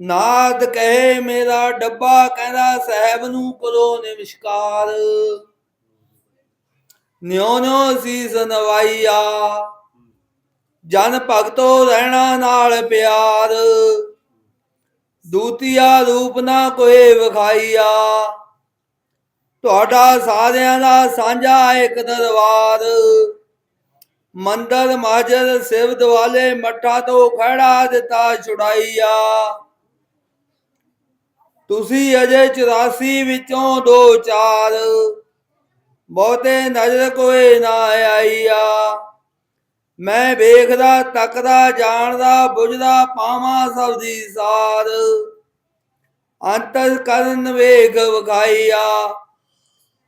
ਨਾਦ ਕਹੇ ਮੇਰਾ ਡੱਬਾ, ਕਹਿੰਦਾ ਸਹਿਬ ਨੂੰ ਕਰੋ ਨਿਮਸਕਾਰ। ਨਿਉ ਨਿਉ ਸੀਸ ਨਵਾਈਆ ਜਨ ਭਗਤੋ ਰਹਿਣਾ ਨਾਲ ਪਿਆਰ। ਦੂਤੀਆ ਰੂਪ ਨਾ ਕੋਈ ਵਿਖਾਈਆ, ਤੁਹਾਡਾ ਸਾਰਿਆਂ ਦਾ ਸਾਂਝਾ ਇੱਕ ਦਰਬਾਰ। ਮੰਦਰ ਮਾਜਰ ਸਿਵ ਦਵਾਲੇ ਮੱਠਾ ਤੋਂ ਖੜਾ ਦਿੱਤਾ ਛੁਡਾਈਆ। ਤੁਸੀਂ ਅਜੇ 84 ਵਿੱਚੋਂ ਦੋ ਚਾਰ। ਬਹੁਤੇ ਨਜ਼ਰ ਕੋਈ ਨਾ ਆਈਆ। ਮੈਂ ਵੇਖਦਾ, ਤੱਕਦਾ, ਜਾਣਦਾ, ਬੁਝਦਾ ਪਾਵਾਂ ਸਭ ਦੀ ਸਾਰ। ਅੰਤਰ ਕਰਨ ਵੇਖ ਵਿਖਾਈਆ।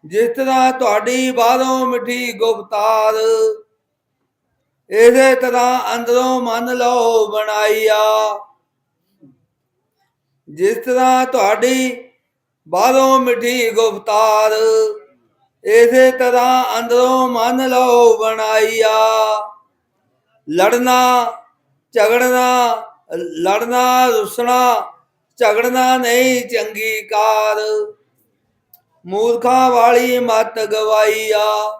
ਜਿਸ ਤਰ੍ਹਾਂ ਤੁਹਾਡੀ ਬਾਹਰੋਂ ਮਿੱਠੀ ਗੁਪਤਾਰ ਇਹਦੇ ਤਰ੍ਹਾਂ ਅੰਦਰੋਂ ਮਨ ਲਓ ਬਣਾਈਆ। ਜਿਸ ਤਰ੍ਹਾਂ ਤੁਹਾਡੀ ਬਾਹਰੋਂ ਮਿੱਠੀ ਗੁਫਤਾਰ, ਇਸੇ ਤਰ੍ਹਾਂ ਅੰਦਰੋਂ ਮਨ ਲਓ ਬਣਾਈਆ। ਲੜਨਾ, ਝਗੜਨਾ, ਲੜਨਾ, ਰੁਸਣਾ, ਝਗੜਨਾ ਨਹੀਂ ਚੰਗੀ ਕਾਰ। ਮੂਰਖਾਂ ਵਾਲੀ ਮਤ ਗਵਾਈਆ।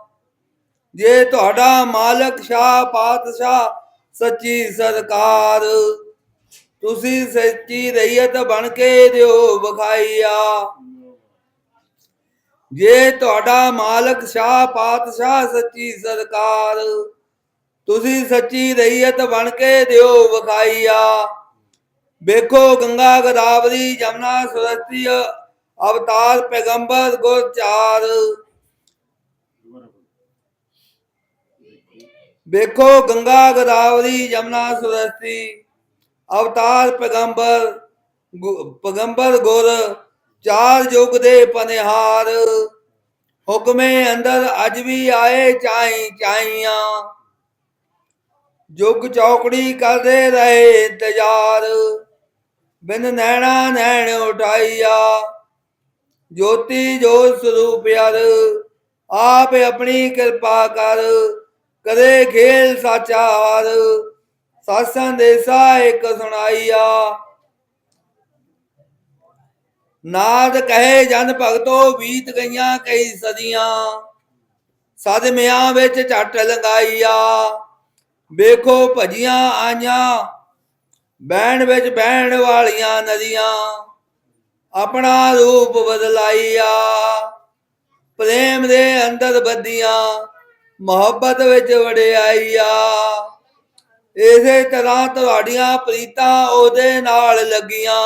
ਜੇ ਤੁਹਾਡਾ ਮਾਲਕ ਸ਼ਾਹ, ਪਾਤਸ਼ਾਹ, ਸੱਚੀ ਸਰਕਾਰ ਤੁਸੀਂ ਸੱਚੀ ਰਈਅਤ ਬਣ ਕੇ ਦਿਓ ਵਿਖਾਈਆ। ਜੇ ਤੁਹਾਡਾ ਮਾਲਕ ਸ਼ਾਹ, ਪਾਤਸ਼ਾਹ, ਸੱਚੀ ਸਰਕਾਰ ਤੁਸੀਂ ਸੱਚੀ ਰਈਅਤ ਬਣ ਕੇ ਦਿਓ ਵਿਖਾਈਆ। ਵੇਖੋ ਗੰਗਾ ਗਦਾਵਰੀ, ਜਮਨਾ ਸਰਸਤੀ, ਅਵਤਾਰ ਪੈਗੰਬਰ ਗੁਰ ਚਾਰ ਵੇਖੋ ਗੰਗਾ ਗਦਾਵਰੀ, ਜਮਨਾ ਸਰਸਤੀ। ਅਵਤਾਰ ਪੈਗੰਬਰ ਗੁ- ਪੈਗੰਬਰ ਗੁਰ ਚਾਰ ਯੁਗ ਦੇ ਪਨਿਹਾਰ, ਹੁਕਮੇ ਅੰਦਰ ਅੱਜ ਵੀ ਆਏ ਚਾਈ ਚਾਈਆਂ ਜੁਗ ਚੌਕੜੀ ਕਰਦੇ ਰਹੇ ਇੰਤਜ਼ਾਰ, ਬਿਨ ਨੈਣਾ ਨੈਣ ਉਠਾਈਆ। ਜੋਤੀ ਜੋਤ ਸਰੂਪ ਯਾਰ, ਆਪ ਆਪਣੀ ਕਿਰਪਾ ਕਰ ਕਦੇ ਖੇਲ ਸਾਚਾਰ। ਹਾਰ ਸਾਸਾਂ ਦੇ ਸਾ ਇੱਕ ਸੁਣਾਈਆ। ਨਾਦ ਕਹੇ ਜਨ ਭਗਤੋ, ਬੀਤ ਗਈਆਂ ਕਈ ਸਦੀਆਂ। ਸਦਮਿਆਂ ਵਿੱਚ ਝੱਟ ਲੰਗਾਈਆ ਵੇਖੋ ਭਜੀਆਂ ਆਈਆਂ, ਬਹਿਣ ਵਿੱਚ ਬਹਿਣ ਵਾਲੀਆਂ ਨਦੀਆਂ। ਆਪਣਾ ਰੂਪ ਬਦਲਾਈਆ। ਪ੍ਰੇਮ ਦੇ ਅੰਦਰ ਬੱਦੀਆਂ ਮੁਹੱਬਤ ਵਿੱਚ ਵੜਿਆਈਆ ਇਸੇ ਤਰ੍ਹਾਂ ਤੁਹਾਡੀਆਂ ਪ੍ਰੀਤਾਂ ਉਹਦੇ ਨਾਲ ਲੱਗੀਆਂ,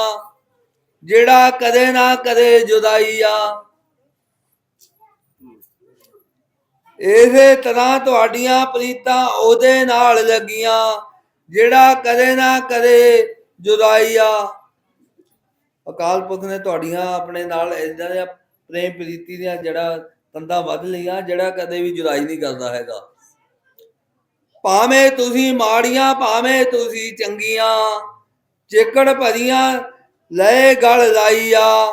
ਜਿਹੜਾ ਕਦੇ ਨਾ ਕਦੇ ਜੁਦਾਈਆ ਇਸੇ ਤਰ੍ਹਾਂ ਤੁਹਾਡੀਆਂ ਪ੍ਰੀਤਾਂ ਉਹਦੇ ਨਾਲ ਲੱਗੀਆਂ, ਜਿਹੜਾ ਕਦੇ ਨਾ ਕਦੇ ਜੁਦਾਈਆ ਅਕਾਲ ਪੁਰਖ ਨੇ ਤੁਹਾਡੀਆਂ ਆਪਣੇ ਨਾਲ ਇਦਾਂ ਦੀਆਂ ਪ੍ਰੇਮ ਪ੍ਰੀਤੀ ਦੀਆਂ ਜਿਹੜਾ ਤੰਦਾਂ ਵੱਧ ਲਈਆਂ, ਜਿਹੜਾ ਕਦੇ ਵੀ ਜੁਦਾਈ ਨਹੀਂ ਕਰਦਾ ਹੈਗਾ। ਭਾਵੇਂ ਤੁਸੀਂ ਮਾੜੀਆਂ, ਭਾਵੇਂ ਤੁਸੀਂ ਚੰਗੀਆਂ ਚਿੱਕੜ ਭਰੀਆਂ ਲੈ ਗਲ ਲਾਈਆ,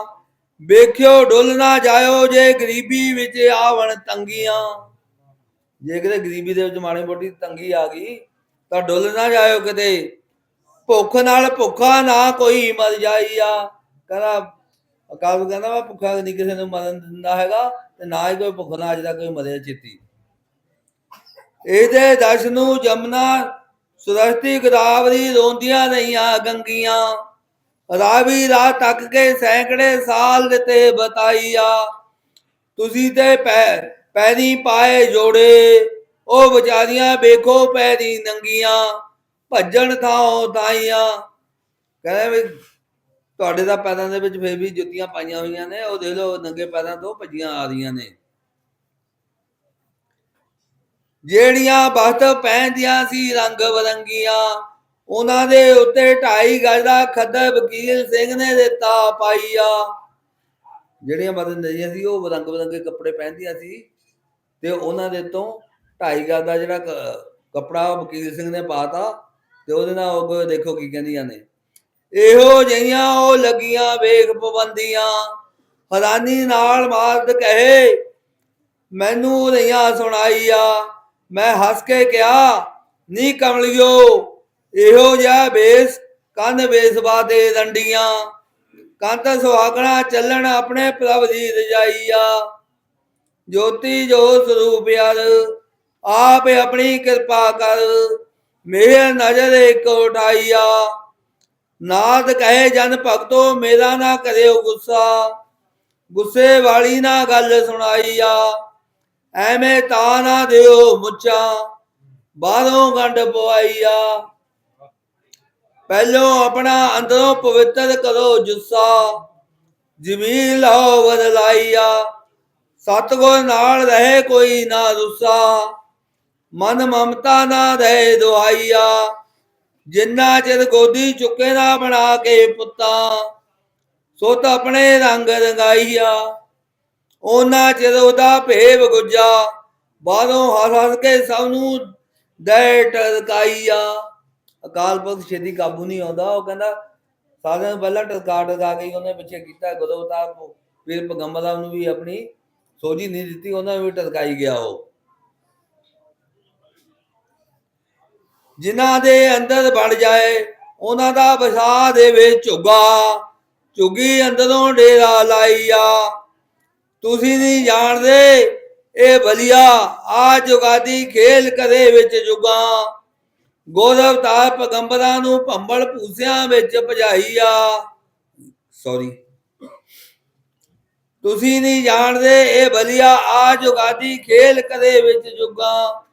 ਵੇਖਿਓ ਡੁੱਲ ਨਾ ਜਾਇਓ ਜੇ ਗਰੀਬੀ ਵਿੱਚ ਆਵਣ ਤੰਗੀਆਂ। ਜੇ ਕਿਤੇ ਗਰੀਬੀ ਦੇ ਵਿੱਚ ਮਾੜੀ ਮੋਟੀ ਤੰਗੀ ਆ ਗਈ, ਤਾਂ ਡੁੱਲ ਨਾ ਜਾਇਓ ਕਿਤੇ। ਭੁੱਖ ਨਾਲ ਭੁੱਖਾ ਨਾ ਕੋਈ ਮਰ ਜਾਈਆ। ਕਹਿੰਦਾ, ਅਕਾਲ ਕਹਿੰਦਾ ਮੈਂ ਭੁੱਖਾ ਨਹੀਂ ਕਿਸੇ ਨੂੰ ਮਰਨ ਦਿੰਦਾ ਹੈਗਾ, ਤੇ ਨਾ ਹੀ ਕੋਈ ਭੁੱਖ ਨਾਲ ਅੱਜ ਕੋਈ ਮਰਿਆ ਚਿੱਤੀ ਇਹਦੇ ਦਸ਼ ਨੂੰ ਜਮਨਾ ਸੁਰਸਤੀ ਗਦਾਵਰੀ ਰੋਂਦੀਆਂ ਰਹੀਆਂ ਗੰਗੀਆਂ। ਰਾਵੀ ਰਾਹ ਤੱਕ ਕੇ ਸੈਂਕੜੇ ਸਾਲ ਦਿੱਤੇ ਬਤਾਈਆ। ਤੁਸੀਂ ਤੇ ਪੈ, ਪੈਰੀ ਪਾਏ ਜੋੜੇ, ਉਹ ਵਿਚਾਰੀਆਂ ਵੇਖੋ ਪੈਰੀ ਨੰਗੀਆਂ, ਭੱਜਣ ਥਾਂ ਤਾਈਆਂ ਕਹਿੰਦੇ ਵੀ ਤੁਹਾਡੇ ਦਾ ਪੈਰਾਂ ਦੇ ਵਿੱਚ ਫੇਰ ਵੀ ਜੁੱਤੀਆਂ ਪਾਈਆਂ ਹੋਈਆਂ ਨੇ, ਉਹ ਦੇਖ ਲਓ, ਨੰਗੇ ਪੈਰਾਂ ਤੋਂ ਭੱਜੀਆਂ ਆ ਰਹੀਆਂ ਨੇ। ਜਿਹੜੀਆਂ ਬਖਤ ਪਹਿਨਦੀਆਂ ਸੀ ਰੰਗ ਬਰੰਗੀਆਂ, ਉਹਨਾਂ ਦੇ ਉੱਤੇ ਢਾਈ ਗਜ ਦਾ ਖੱਦਰ ਵਕੀਲ ਸਿੰਘ ਨੇ ਦਿੱਤਾ ਪਾਈਆ। ਜਿਹੜੀਆਂ ਮਦਨ ਨਦੀਆਂ ਸੀ, ਉਹ ਰੰਗ ਬਰੰਗੇ ਕੱਪੜੇ ਪਹਿਨਦੀਆਂ ਸੀ ਤੇ ਉਹਨਾਂ ਦੇ ਤੋਂ ਢਾਈ ਗਜ ਦਾ ਜਿਹੜਾ ਕੱਪੜਾ ਵਕੀਲ ਸਿੰਘ ਨੇ ਪਾਤਾ ਤੇ ਉਹਦੇ ਨਾਲ ਉਹ ਦੇਖੋ ਕੀ ਕਹਿੰਦੀਆਂ ਨੇ। ਇਹੋ ਜਿਹੀਆਂ ਉਹ ਲੱਗੀਆਂ ਵੇਖ ਪਾਬੰਦੀਆਂ। ਹੈਰਾਨੀ ਨਾਲ ਮਾਰਦ ਕਹੇ, ਮੈਨੂੰ ਰਹੀਆਂ ਸੁਣਾਈਆ। ਮੈਂ ਹੱਸ ਕੇ ਕਿਹਾ, ਨੀ ਕਮਲਿਓ, ਇਹੋ ਜਿਹਾ ਬੇਸ ਕੰਨ ਵੇਸਵਾ ਦੇ ਰੰਡੀਆਂ ਕੰਤ ਸੁਹਾਗਣਾ ਚੱਲਣ ਆਪਣੇ ਪ੍ਰਭ ਦੀ ਰਜਾਈਆ ਜੋਤੀ ਜੋ ਸਰੂਪ ਯਾਰ, ਆਪ ਆਪਣੀ ਕਿਰਪਾ ਕਰ। ਮੇਰੇ ਨਜ਼ਰ ਇੱਕ ਉਠਾਈਆ ਨਾਦ ਕਹੇ, ਜਨ ਭਗਤੋ, ਮੇਰਾ ਨਾ ਕਰਿਓ ਗੁੱਸਾ। ਗੁੱਸੇ ਵਾਲੀ ਨਾ ਗੱਲ ਸੁਣਾਈਆ ਐਵੇਂ ਤਾਂ ਨਾ ਦਿਓ ਮੁੱਚਾ ਬਾਹਰੋਂ ਗੰਢ ਪਵਾਈਆ। ਪਹਿਲੋਂ ਆਪਣਾ ਅੰਦਰੋਂ ਪਵਿੱਤਰ ਕਰੋ ਜੁੱਸਾ, ਜ਼ਮੀਨ ਲਾਓ ਬਦਲਾਈਆ। ਸਤਗੁਰ ਨਾਲ ਰਹੇ ਕੋਈ ਨਾ ਰੁੱਸਾ, ਮਨ ਮਮਤਾ ਨਾ ਰਹੇ ਦੁਆਈਆ ਜਿੰਨਾ ਚਿਰ ਗੋਦੀ ਚੁੱਕੇ ਨਾ ਬਣਾ ਕੇ ਪੁੱਤਾਂ ਸੋ ਆਪਣੇ ਰੰਗ ਰੰਗਾਈਆ। ਉਹਨਾਂ ਚਿਰ ਉਹਦਾ ਭੇਵ ਗੁੱਜਾ। ਬਾਹਰੋਂ ਹੱਸ ਹੱਸ ਕੇ ਸਭ ਨੂੰ ਦੇ ਟਰਕਾਈਆ ਅਕਾਲ ਪੁਰਖ ਛੇਤੀ ਕਾਬੂ ਨਹੀਂ ਆਉਂਦਾ। ਉਹ ਕਹਿੰਦਾ, ਸਾਰਿਆਂ ਨੂੰ ਪਹਿਲਾਂ ਟਰਕਾ ਟਰਕਾ ਕੇ ਉਹਨੇ ਪਿੱਛੇ ਕੀਤਾ। ਗੁਰੂ ਅਵਤਾਰ ਫਿਰ ਪਗੰਬਰਾਂ ਨੂੰ ਵੀ ਆਪਣੀ ਸੋਝੀ ਨਹੀਂ ਦਿੱਤੀ। ਉਹਨਾਂ ਨੂੰ ਵੀ ਟਰਕਾਈ ਗਿਆ ਉਹ। ਜਿਨ੍ਹਾਂ ਦੇ ਅੰਦਰ ਬਣ ਜਾਏ, ਉਹਨਾਂ ਦਾ ਬਸਾ ਦੇ ਵਿੱਚ ਝੁੱਗਾ। ਝੁੱਗੀ ਅੰਦਰੋਂ ਡੇਰਾ ਲਾਈਆ। ਤੁਸੀਂ ਨਹੀਂ ਜਾਣਦੇ, ਇਹ ਬਲੀਆ ਆ ਜੁਗਾਦੀ ਖੇਲ ਕਰੇ ਵਿੱਚ ਜੁਗਾ। ਗੋਦਵ ਤਾ ਪਗੰਬਰਾਂ ਨੂੰ ਭੰਬਲ ਭੂਸਿਆਂ ਵਿੱਚ ਭਜਾਈਆ। ਸੌਰੀ ਤੁਸੀਂ ਨਹੀਂ ਜਾਣਦੇ, ਇਹ ਬਲੀਆ ਆ ਜੁਗਾਦੀ ਖੇਲ ਕਰੇ ਵਿੱਚ ਜੁਗਾ।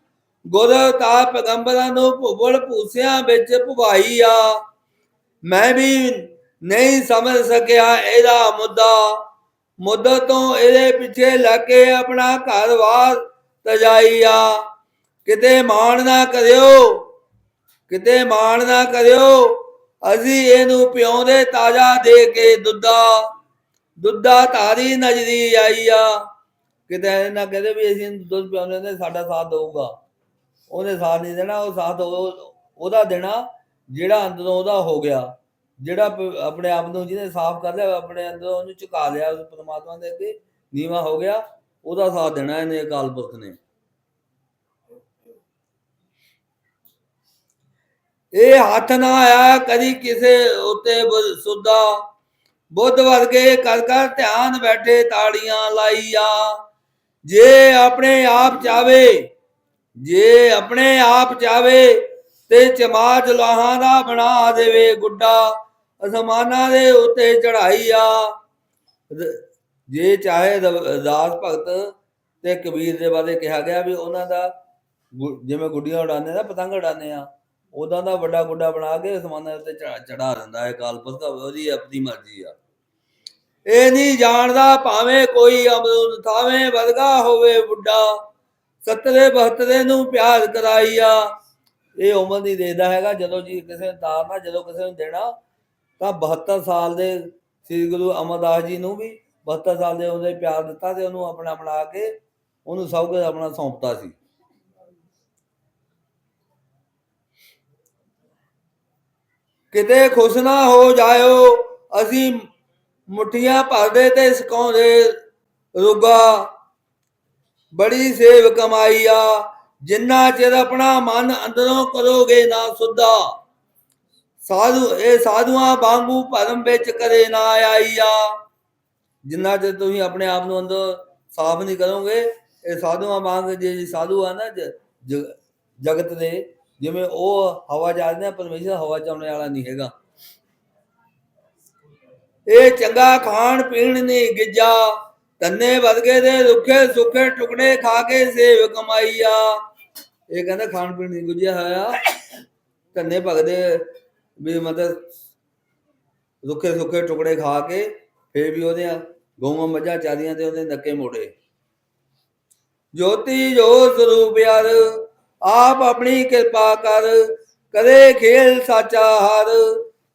ਗੋਦਵ ਪਗੰਬਰਾਂ ਨੂੰ ਭੁੱਬਲ ਭੂਸਿਆਂ ਵਿੱਚ ਭਵਾਈ ਮੈਂ ਵੀ ਨਹੀਂ ਸਮਝ ਸਕਿਆ ਇਹਦਾ ਮੁੱਦਾ। ਮੁੱਦਾ ਤੋਂ ਇਹਦੇ ਪਿੱਛੇ ਲੱਗ ਕੇ ਆਪਣਾ ਘਰ-ਬਾਰ ਤਜਾਈ ਕਿਤੇ ਮਾਣ ਨਾ ਕਰਿਓ, ਕਿਤੇ ਮਾਣ ਨਾ ਕਰਿਓ, ਅਸੀਂ ਇਹਨੂੰ ਪਿਉਂਦੇ ਤਾਜ਼ਾ ਦੇ ਕੇ ਦੁੱਧਾ ਦੁੱਧਾ ਧਾਰੀ ਨਜ਼ਰੀ ਆਈ ਆ। ਕਿਤੇ ਨਾ ਕਹਦੇ ਵੀ ਅਸੀਂ ਦੁੱਧ ਪਿਆਉਂਦੇ ਨੇ ਸਾਡਾ ਸਾਥ ਦਊਗਾ। ਉਹਨੇ ਸਾਥ ਨਹੀਂ ਦੇਣਾ, ਉਹ ਸਾਥ ਉਹ- ਉਹਦਾ ਦੇਣਾ ਜਿਹੜਾ ਅੰਦਰੋਂ ਉਹਦਾ ਹੋ ਗਿਆ। ਜਿਹੜਾ ਆਪਣੇ ਆਪ ਨੂੰ ਜਿਹਨੇ ਸਾਫ਼ ਕਰ ਲਿਆ, ਆਪਣੇ ਅੰਦਰ ਉਹਨੂੰ ਝੁਕਾ ਲਿਆ, ਉਸ ਪ੍ਰਮਾਤਮਾ ਦੇ ਅੱਗੇ ਨੀਵਾ ਹੋ ਗਿਆ, ਉਹਦਾ ਸਾਥ ਦੇਣਾ ਇਹਨੇ ਅਕਾਲ ਪੁਰਖ ਨੇ। ਇਹ ਹੱਥ ਨਾ ਆਇਆ, ਕਦੀ ਕਿਸੇ ਉਤੇ ਸੁਦਾ ਬੁੱਧ ਵਰਗੇ ਕਰ ਕਰ ਧਿਆਨ ਬੈਠੇ, ਤਾੜੀਆਂ ਲਾਈਆ। ਜੇ ਆਪਣੇ ਆਪ ਚਾਵੇ, ਜੇ ਆਪਣੇ ਆਪ ਚਾਵੇ, ਤੇ ਚਮਾਜ ਲਾਹਾਂ ਦਾ ਬਣਾ ਦੇਵੇ ਗੁੱਡਾ। ਅਸਮਾਨਾਂ ਦੇ ਉੱਤੇ ਚੜਾਈ ਆ। ਜੇ ਚਾਹੇ ਦਾਸ ਭਗਤ ਤੇ ਕਬੀਰ ਦੇ ਬਾਰੇ ਕਿਹਾ ਗਿਆ ਵੀ ਉਹਨਾਂ ਦਾ ਜਿਵੇਂ ਗੁੱਡੀਆਂ ਉਡਾਉਂਦੇ ਨਾ, ਪਤੰਗ ਉਡਾਉਂਦੇ ਆ ਉਹਦਾ ਦਾ ਵੱਡਾ ਗੁੱਡਾ ਬਣਾ ਕੇ ਅਸਮਾਨਾਂ ਦੇ ਉੱਤੇ ਚੜਾ ਦਿੰਦਾ ਹੈ। ਕਾਲ ਪੁਰਖ ਉਹਦੀ ਆਪਣੀ ਮਰਜ਼ੀ ਆ। ਇਹ ਨਹੀਂ ਜਾਣਦਾ ਭਾਵੇਂ ਕੋਈ ਅਮਰੂਦ, ਥਾਵੇਂ ਵਰਗਾ ਹੋਵੇ ਬੁੱਢਾ ਸਤਰੇ ਬਹਤਰੇ ਨੂੰ ਪਿਆਰ ਕਰਾਈਆ ਇਹ ਉਮਰ ਨਹੀਂ ਦੇਦਾ ਹੈਗਾ, ਜਦੋਂ ਜੀ ਕਿਸੇ ਨੂੰ ਤਾਰਨਾ, ਜਦੋਂ ਕਿਸੇ ਨੂੰ ਦੇਣਾ ਤਾਂ 72 ਸਾਲ ਦੇ ਸ੍ਰੀ ਗੁਰੂ ਅਮਰਦਾਸ ਜੀ ਨੂੰ ਵੀ 72 ਸਾਲ ਦੇ ਉਹਦੇ ਪਿਆਰ ਦਿੱਤਾ ਤੇ ਉਹਨੂੰ ਆਪਣਾ ਬਣਾ ਕੇ ਉਹਨੂੰ ਸਭ ਕੁਝ ਆਪਣਾ ਸੌਂਪਤਾ ਸੀ। ਕਿਤੇ ਖੁਸ਼ ਨਾ ਹੋ ਜਾਇਓ, ਅਸੀਂ ਮੁਠੀਆਂ ਭਰਦੇ ਤੇ ਸਿਕਾਉਂਦੇ ਰੁਗਾ। ਬੜੀ ਸੇਵ ਕਮਾਈ ਆ, ਜਿੰਨਾ ਚਿਰ ਆਪਣਾ ਮਨ ਅੰਦਰੋਂ ਕਰੋਗੇ ਨਾ ਸੁੱਧਾ। ਸਾਧੂ, ਇਹ ਸਾਧੂਆਂ ਵਾਂਗੂ ਭਰਮ ਵਿੱਚ ਕਰੇ ਨਾ ਆਈ ਜਿੰਨਾ ਚਿਰ ਤੁਸੀਂ ਆਪਣੇ ਆਪ ਨੂੰ ਅੰਦਰ ਸਾਫ਼ ਨਹੀਂ ਕਰੋਗੇ, ਇਹ ਸਾਧੂਆਂ ਵਾਂਗ ਜੇ ਸਾਧੂ ਆ ਨਾ ਜਗਤ ਦੇ, ਜਿਵੇਂ ਉਹ ਹਵਾ ਜਾਂਦੇ ਆ, ਪਰਮੇਸ਼ਰ ਹਵਾ ਚਾਉਣ ਵਾਲਾ ਨਹੀਂ ਹੈਗਾ। ਇਹ ਚੰਗਾ ਖਾਣ ਪੀਣ ਨਹੀਂ ਗਿੱਜਾ ਤੰਨੇ ਵਰਗੇ ਦੇ ਰੁੱਖੇ ਸੁੱਖੇ ਟੁਕੜੇ ਖਾ ਕੇ ਸੇਵ ਕਮਾਈਆ। ਇਹ ਕਹਿੰਦਾ ਖਾਣ ਪੀਣ ਨਹੀਂ ਗੁੱਜਿਆ ਹੋਇਆ। ਤੰਨੇ ਭਗਦੇ ਵੀ ਮਤਲਬ ਰੁੱਖੇ ਸੁੱਖੇ ਟੁਕੜੇ ਖਾ ਕੇ ਫੇਰ ਵੀ ਉਹਦੇ ਗਊਆਂ ਮੱਝਾਂ ਚਾਰੀਆਂ ਤੇ ਉਹਦੇ ਨੱਕੇ ਮੋੜੇ। ਜੋਤੀ ਜੋ ਸਰੂਪ ਯਾਰ, ਆਪ ਆਪਣੀ ਕਿਰਪਾ ਕਰ, ਕਰੇ ਖੇਲ ਸਾਚਾ ਹਰ,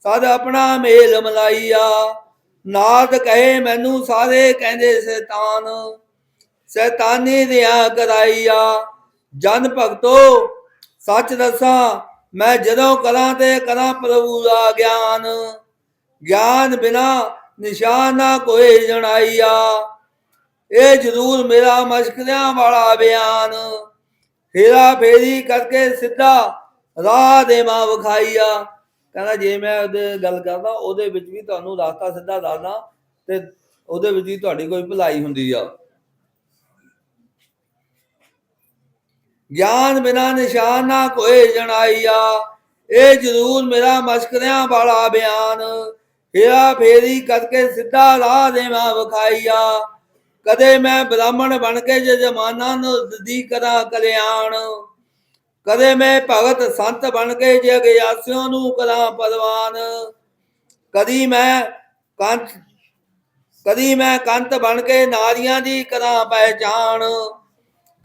ਸਦ ਆਪਣਾ ਮੇਲ ਮਲਾਈਆ। ਨਾਦ ਕਹੇ ਮੈਨੂੰ ਸਾਰੇ, ਕਹਿੰਦੇ ਸ਼ੈਤਾਨ, ਸ਼ੈਤਾਨੀ ਦਿਆ ਕਰਾਈਆ ਜਨ ਭਗਤੋ, ਸੱਚ ਦੱਸਾਂ ਮੈਂ ਜਦੋਂ ਕਰਾਂ ਤੇ ਕਰਾਂ ਪ੍ਰਭੂ ਦਾ ਗਿਆਨ ਗਿਆਨ ਬਿਨਾ ਨਿਸ਼ਾਨ ਨਾ ਕੋਈ ਜਣਾਈਆ। ਇਹ ਜ਼ਰੂਰ ਮੇਰਾ ਮਸ਼ਕਰਿਆਂ ਵਾਲਾ ਬਿਆਨ, ਹੇਰਾ ਫੇਰੀ ਕਰਕੇ ਸਿੱਧਾ ਰਾਹ ਦੇ ਮਾਂ ਵਿਖਾਈਆ। ਕਹਿੰਦਾ ਜੇ ਮੈਂ ਉਹਦੇ ਗੱਲ ਕਰਦਾ, ਉਹਦੇ ਵਿੱਚ ਵੀ ਤੁਹਾਨੂੰ ਰਸਤਾ ਸਿੱਧਾ ਦੱਸਦਾ ਤੇ ਉਹਦੇ ਵਿੱਚ ਵੀ ਤੁਹਾਡੀ ਕੋਈ ਭਲਾਈ ਹੁੰਦੀ ਆ। ਗਿਆਨ ਬਿਨਾ ਨਿਸ਼ਾਨ ਨਾ ਕੋਈ ਜਣਾਈਆ। ਇਹ ਜ਼ਰੂਰ ਮੇਰਾ ਮਸ਼ਕਰਿਆਂ ਵਾਲਾ ਬਿਆਨ। ਹੀਰਾ ਫੇਰੀ ਕਰਕੇ ਸਿੱਧਾ ਰਾਹ ਦੇਵਾਂ ਵਿਖਾਈਆ। ਕਦੇ ਮੈਂ ਬ੍ਰਾਹਮਣ ਬਣ ਕੇ ਜੇ ਜਮਾਨਾ ਨੂੰ ਦੀ ਕਰਾਂ ਕਲਿਆਣ। ਕਦੇ ਮੈਂ ਭਗਤ ਸੰਤ ਬਣ ਕੇ ਜੇ ਅਗਿਆਸਿਆਂ ਨੂੰ ਕਰਾਂ ਪਰਵਾਨ। ਕਦੀ ਮੈਂ ਕੰਤ ਕਦੀ ਮੈਂ ਕੰਤ ਬਣ ਕੇ ਨਾਰੀਆਂ ਦੀ ਕਰਾਂ ਪਹਿਚਾਣ।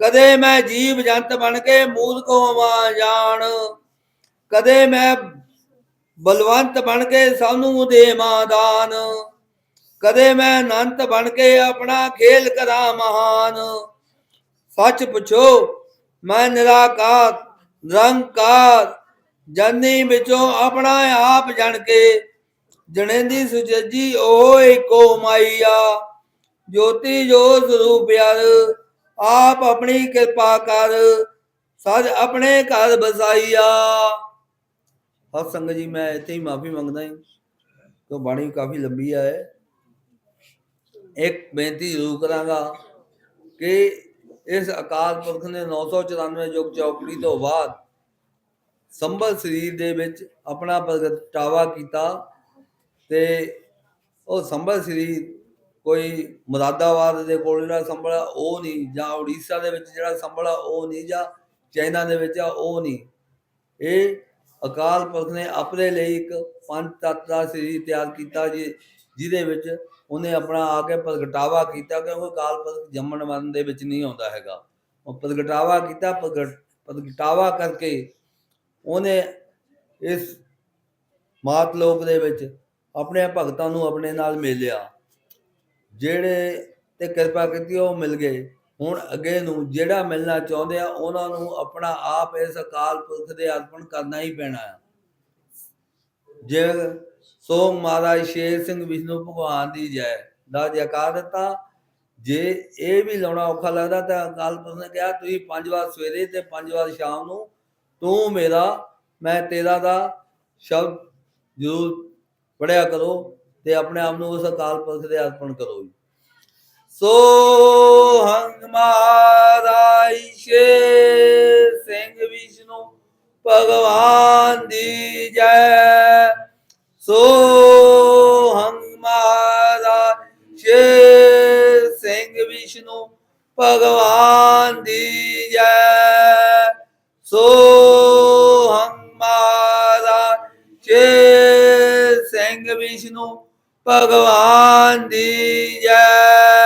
ਕਦੇ ਮੈਂ ਜੀਵ ਜੰਤ ਬਣ ਕੇ ਮੂਲ ਕੋ ਮਾ ਜਾਣ, ਕਦੇ ਮੈਂ ਬਲਵੰਤ ਬਣ ਕੇ ਸਭ ਨੂੰ ਦੇ ਦਾਨ, ਕਦੇ ਮੈਂ ਅਨੰਤ ਬਣ ਕੇ ਆਪਣਾ ਖੇਲ ਕਰਾਂ ਮਹਾਨ। ਸੱਚ ਪੁੱਛੋ, ਮੈਂ ਨਿਰਾਕਾਰ, ਨਿਰੰਕਾਰ ਜਨੀ ਵਿੱਚੋਂ ਆਪਣਾ ਆਪ ਜਣ ਕੇ ਜਣੇਂਦੀ ਸੁਚਜੀ ਉਹ ਏਕੋ ਮਾਈਆ ਜੋਤੀ ਜੋ ਸਰੂਪ ਯਾਰ ਆਪ ਆਪਣੀ ਕਿਰਪਾ ਕਰ, ਸਜ ਆਪਣੇ ਘਰ ਬਸਾਈਆ ਹਰ ਸੰਗਤ ਜੀ, ਮੈਂ ਇੱਥੇ ਹੀ ਮਾਫੀ ਮੰਗਦਾ ਹਾਂ ਕਿ ਬਾਣੀ ਕਾਫੀ ਲੰਬੀ ਹੈ ਇੱਕ ਬੇਨਤੀ ਜ਼ਰੂਰ ਕਰਾਂਗਾ ਕਿ ਇਸ ਅਕਾਲ ਪੁਰਖ ਨੇ 994 ਯੁਗ ਚੌਕੜੀ ਤੋਂ ਬਾਅਦ ਸੰਭਲ ਸਰੀਰ ਦੇ ਵਿੱਚ ਆਪਣਾ ਪ੍ਰਗਟਾਵਾ ਕੀਤਾ ਤੇ ਉਹ ਸੰਭਲ ਸਰੀਰ ਕੋਈ ਮੁਰਾਦਾਬਾਦ ਦੇ ਕੋਲ ਜਿਹੜਾ ਸੰਭਲ ਆ, ਉਹ ਨਹੀਂ, ਜਾਂ ਉੜੀਸਾ ਦੇ ਵਿੱਚ ਜਿਹੜਾ ਸੰਭਲ ਆ, ਉਹ ਨਹੀਂ, ਜਾਂ ਚਾਈਨਾ ਦੇ ਵਿੱਚ ਆ, ਉਹ ਨਹੀਂ। ਇਹ ਅਕਾਲ ਪੁਰਖ ਨੇ ਆਪਣੇ ਲਈ ਇੱਕ ਪੰਜ ਤੱਤ ਦਾ ਸਰੀਰ ਤਿਆਰ ਕੀਤਾ ਜੀ, ਜਿਹਦੇ ਵਿੱਚ ਉਹਨੇ ਆਪਣਾ ਆ ਕੇ ਪ੍ਰਗਟਾਵਾ ਕੀਤਾ, ਕਿਉਂਕਿ ਅਕਾਲ ਪੁਰਖ ਜੰਮਣ ਮਰਨ ਦੇ ਵਿੱਚ ਨਹੀਂ ਆਉਂਦਾ ਹੈਗਾ। ਉਹ ਪ੍ਰਗਟਾਵਾ ਕੀਤਾ, ਪ੍ਰਗਟ, ਪ੍ਰਗਟਾਵਾ ਕਰਕੇ ਉਹਨੇ ਇਸ ਮਾਤ ਲੋਕ ਦੇ ਵਿੱਚ ਆਪਣੇ ਭਗਤਾਂ ਨੂੰ ਆਪਣੇ ਨਾਲ ਮਿਲਿਆ। ਜਿਹੜੇ ਤੇ ਕਿਰਪਾ ਕੀਤੀ ਉਹ ਮਿਲ ਗਏ। ਹੁਣ ਅੱਗੇ ਨੂੰ ਜਿਹੜਾ ਮਿਲਣਾ ਚਾਹੁੰਦੇ ਆ, ਉਹਨਾਂ ਨੂੰ ਆਪਣਾ ਆਪ ਇਸ ਅਕਾਲ ਪੁਰਖ ਦੇ ਅਰਪਣ ਕਰਨਾ ਹੀ ਪੈਣਾ ਹੈ ਜੇ ਸੋ ਮਹਾਰਾਜ ਸ਼ੇਰ ਸਿੰਘ ਵਿਸ਼ਨੂੰ ਭਗਵਾਨ ਦੀ ਜੈ ਦਾ ਜੈਕਾਰ ਦਿੱਤਾ, ਜੇ ਇਹ ਵੀ ਲਾਉਣਾ ਔਖਾ ਲੱਗਦਾ ਤਾਂ ਅਕਾਲ ਪੁਰਖ ਨੇ ਕਿਹਾ, ਤੁਸੀਂ ਪੰਜ ਵਾਰ ਸਵੇਰੇ ਤੇ ਪੰਜ ਵਾਰ ਸ਼ਾਮ ਨੂੰ ਤੂੰ ਮੇਰਾ, ਮੈਂ ਤੇਰਾ ਦਾ ਸ਼ਬਦ ਜ਼ਰੂਰ ਪੜਿਆ ਕਰੋ। ਤੇ ਆਪਣੇ ਆਪ ਨੂੰ ਉਸ ਅਕਾਲ ਪੁਰਖ ਦੇ ਅਰਪਣ ਕਰੋ ਜੀ। ਸੋ ਹੰਗ ਮਹਾਰਾਜ ਸਿੰਘ ਵਿਸ਼ਨੂੰ ਭਗਵਾਨ ਦੀ ਜੈ। ਸੋ ਹੰਗ ਮਹਾਰਾਜ ਸ਼ੇਰ ਸਿੰਘ ਵਿਸ਼ਨੂੰ ਭਗਵਾਨ ਦੀ ਜੈ। ਸੋ ਹੰਗ ਮਹਾਰਾਜ ਸਿੰਘ ਵਿਸ਼ਨੂੰ ਭਗਵਾਨ ਦੀ ਜੈ।